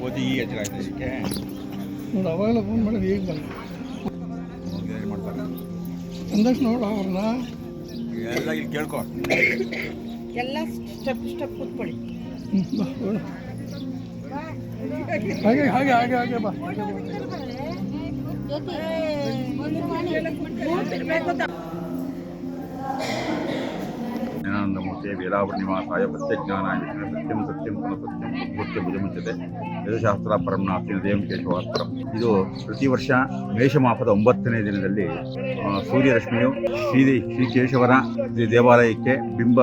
ಓದಿ ಈಗ ಆಯ್ತು ಇದಕ್ಕೆ ನೋಡಿ ಅವಾಗೆಲ್ಲ ಫೋನ್ ಮಾಡಿದ್ರೆ ಈಗ ಬಂದು ಮಾಡ್ತಾರೆ ಅಂದಷ್ಟು ನೋಡು ಅವ್ರನ್ನ ಎಲ್ಲ ಇಲ್ಲಿ ಕೇಳ್ಕೊ ಎಲ್ಲ ಸ್ಟೆಪ್ ಸ್ಟೆಪ್ ಕೂತ್ಕೊಳ್ಳಿ. ಹಾಗೆ ಹಾಗೆ ಹಾಗೆ ಹಾಗೆ ಬಾ ಹಾಗೆ ಬಾ. ಜ್ಞಾನಾನಂದಮೂರ್ತಿ ವೀರಾವರ್ಣಿವಾಸಾಯ ಪ್ರತ್ಯಜ್ಞಾನಾಯ ಸತ್ಯಂ ಸತ್ಯಂ ಪುನಃ ಸತ್ಯಂ ಮುಖ್ಯ ಭುಜಮುಚ್ಚತೆ ಯಶಾಸ್ತ್ರ ಪರಂ ನಾಸ್ತಿನ ದೇವಂ ಕೇಶವಾಸ್ಪರಂ ಇದು ಪ್ರತಿ ವರ್ಷ ಮೇಷಮಾಪದ ಒಂಬತ್ತನೇ ದಿನದಲ್ಲಿ ಸೂರ್ಯರಶ್ಮಿಯು ಶ್ರೀ ಶ್ರೀ ಕೇಶವರ ಶ್ರೀ ದೇವಾಲಯಕ್ಕೆ ಬಿಂಬ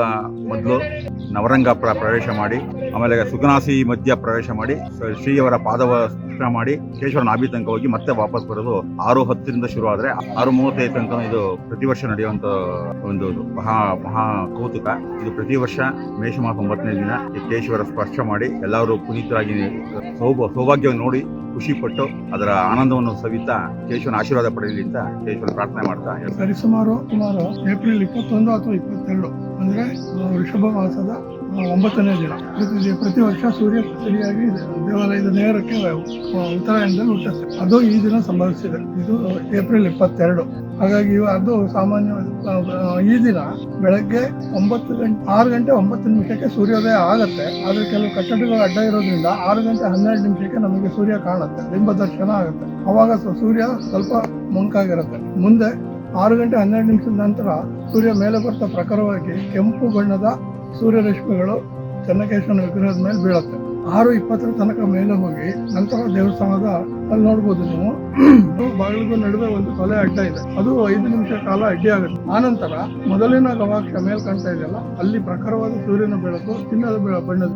ಮೊದಲು ನವರಂಗ ಪ್ರವೇಶ ಮಾಡಿ, ಆಮೇಲೆ ಸುಗನಾಸಿ ಮಧ್ಯ ಪ್ರವೇಶ ಮಾಡಿ ಶ್ರೀಯವರ ಪಾದವ ಸ್ಪರ್ಶ ಮಾಡಿ ಕೇಶ್ವರನ ನಾಭಿ ತನಕ ಹೋಗಿ ಮತ್ತೆ ವಾಪಸ್ ಬರೋದು ಆರು ಹತ್ತರಿಂದ ಶುರು ಆದ್ರೆ ಆರು ಮೂವತ್ತೈದು ತನಕ ಇದು ಪ್ರತಿ ವರ್ಷ ನಡೆಯುವಂತ ಒಂದು ಮಹಾ ಮಹಾ ಕೌತುಕ ಇದು ಪ್ರತಿ ವರ್ಷ ಮೇಷ ಮಾಸ ಒಂಬತ್ತನೇ ದಿನ ಕೇಶವರ ಸ್ಪರ್ಶ ಮಾಡಿ ಎಲ್ಲರೂ ಪುನೀತರಾಗಿ ಸೌಭ ಸೌಭಾಗ್ಯವನ್ನು ನೋಡಿ ಖುಷಿ ಪಟ್ಟು ಅದರ ಆನಂದವನ್ನು ಸವಿತಾ ಕೇಶವನ ಆಶೀರ್ವಾದ ಪಡೆಯಲಿ ಅಂತ ಕೇಶವನ ಪ್ರಾರ್ಥನೆ ಮಾಡ್ತಾ. ಸರಿಸುಮಾರು ಸುಮಾರು ಏಪ್ರಿಲ್ ಇಪ್ಪತ್ತೊಂದು ಅಥವಾ ಇಪ್ಪತ್ತೆರಡು, ಅಂದ್ರೆ ಋಷಭ ಮಾಸದ ಒಂಬತ್ತನೇ ದಿನ. ಪ್ರತಿ ಪ್ರತಿ ವರ್ಷ ಸೂರ್ಯ ಸರಿಯಾಗಿ ದೇವಾಲಯದ ನೇರಕ್ಕೆ ಉತ್ತರಾಯಣದಲ್ಲಿ ಹುಟ್ಟುತ್ತೆ. ಅದು ಈ ದಿನ ಸಂಭವಿಸಿದೆ. ಇದು ಏಪ್ರಿಲ್ ಇಪ್ಪತ್ತೆರಡು. ಹಾಗಾಗಿ ಅದು ಸಾಮಾನ್ಯ ಈ ದಿನ ಬೆಳಗ್ಗೆ ಒಂಬತ್ತು ಗಂಟೆ ಆರು ಗಂಟೆ ಒಂಬತ್ತು ನಿಮಿಷಕ್ಕೆ ಸೂರ್ಯೋದಯ ಆಗುತ್ತೆ. ಆದರೆ ಕೆಲವು ಕಟ್ಟಡಗಳು ಅಡ್ಡ ಇರೋದ್ರಿಂದ ಆರು ಗಂಟೆ ಹನ್ನೆರಡು ನಿಮಿಷಕ್ಕೆ ನಮಗೆ ಸೂರ್ಯ ಕಾಣುತ್ತೆ. ಬಿಂಬ ದರ್ಶನ ಆಗುತ್ತೆ. ಅವಾಗ ಸೂರ್ಯ ಸ್ವಲ್ಪ ಮುಂಕಾಗಿರುತ್ತೆ. ಮುಂದೆ ಆರು ಗಂಟೆ ಹನ್ನೆರಡು ನಿಮಿಷದ ನಂತರ ಸೂರ್ಯ ಮೇಲೆ ಬರ್ತಾ ಪ್ರಖರವಾಗಿ ಕೆಂಪು ಬಣ್ಣದ ಸೂರ್ಯರಶ್ಮಿಗಳು ಚೆನ್ನಕೇಶವನ ವಿಗ್ರಹದ ಮೇಲೆ ಬೀಳುತ್ತೆ. ಆರು ಇಪ್ಪತ್ತರ ತನಕ ಮೇಲೆ ಹೋಗಿ ನಂತರ ದೇವಸ್ಥಾನದ ಅಲ್ಲಿ ನೋಡ್ಬೋದು ನೀವು. ಬಾಗಿಲಿಗೂ ನಡುವೆ ಒಂದು ಕೊಲೆ ಅಡ್ಡ ಇದೆ. ಅದು ಐದು ನಿಮಿಷ ಕಾಲ ಅಡ್ಡಿ ಆಗುತ್ತೆ. ಆನಂತರ ಮೊದಲಿನ ಗವಾಕ್ಷ ಮೇಲ್ಕಂತ ಇದೆಯಲ್ಲ, ಅಲ್ಲಿ ಪ್ರಖರವಾದ ಸೂರ್ಯನ ಬೆಳಕು, ಚಿನ್ನದ ಬಣ್ಣದ